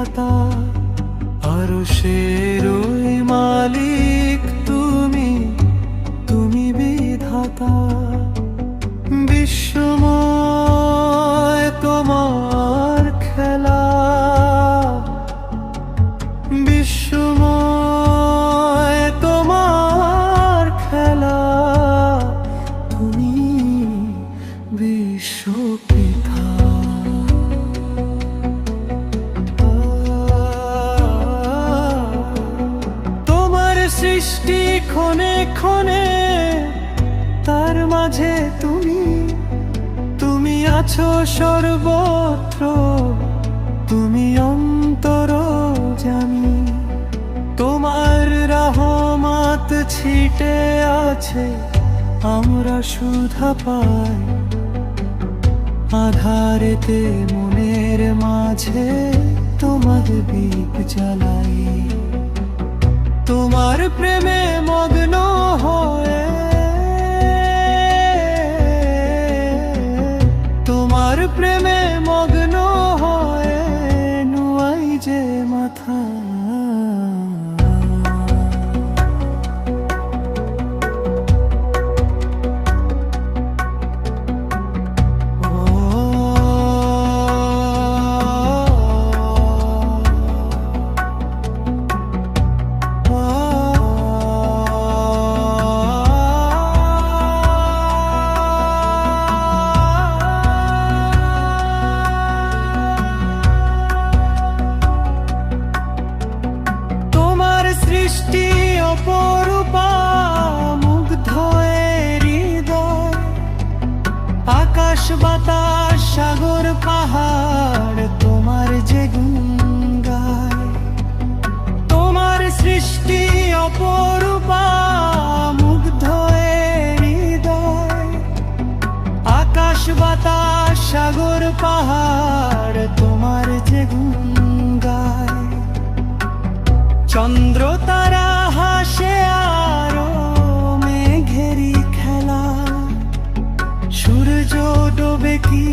দাতা আরও সেরই মালিক তুমি তুমি বিধাতা। ক্ষণে ক্ষণে তার মাঝে তুমি তুমি আছো সর্বত্র, তুমি অন্তর জানি। তোমার রহমত ছিটে আছে, আমরা সুধা পাই। আধারেতে মনের মাঝে তোমার দীপ জ্বালাই। তোমার প্রেমে মগ্ন হয়ে তোমার প্রেমে সৃষ্টি অপরূপা, মুগ্ধ হৃদয়। আকাশ, বাতাস, সাগর, পাহাড়, তোমার যে তোমার সৃষ্টি অপরূপা, মুগ্ধ হৃদয়। আকাশ, বাতাস, সাগর, পাহাড়, তোমার যে গায় চন্দ্র তারা হাসে আরও মেঘেরি খেলা। সূর্য ডোবে কি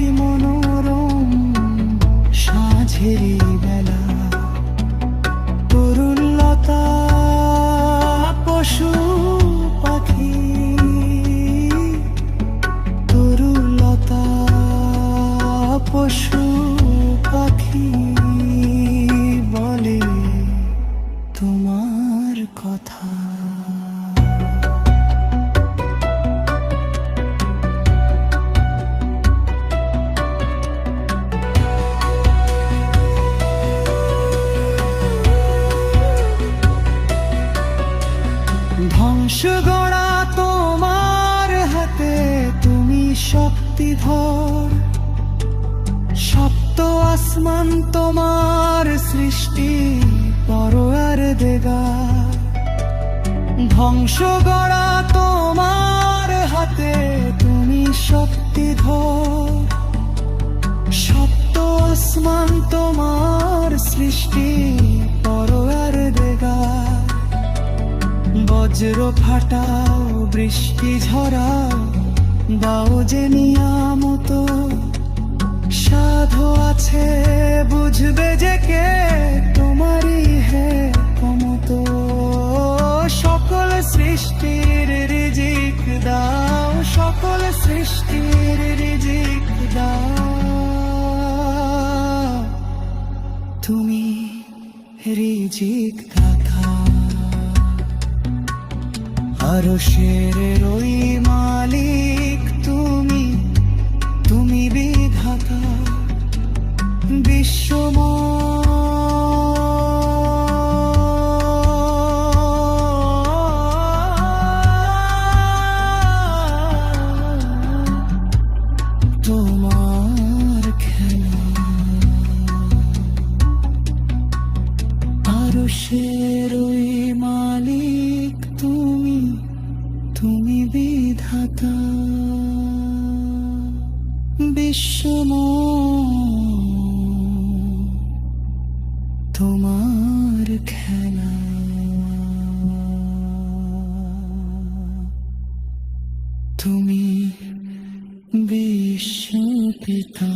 শক্তিধর সপ্ত আসমান তোমার সৃষ্টি, পরোয়ার দেগা। ধ্বংস গড়া তোমার হাতে, তুমি শক্তিধর সপ্ত আসমান তোমার সৃষ্টি, পরোয়ার দেগা। বজ্র ফাটাও, বৃষ্টি ঝরাও দাও যে নিয়ামত। সাধু আছে, বুঝবে যে কে তোমারই হে কমত সকল সৃষ্টির রিজিক দাও, সকল সৃষ্টির রিজিক দাও। তুমি রিজিক দাতা। আরও শেরের ওই মালিক ওই মালিক তুমি তুমি বিধাতা। বিশ্বময়। তোমার খেলা। তুমি বিশ্ব পিতা।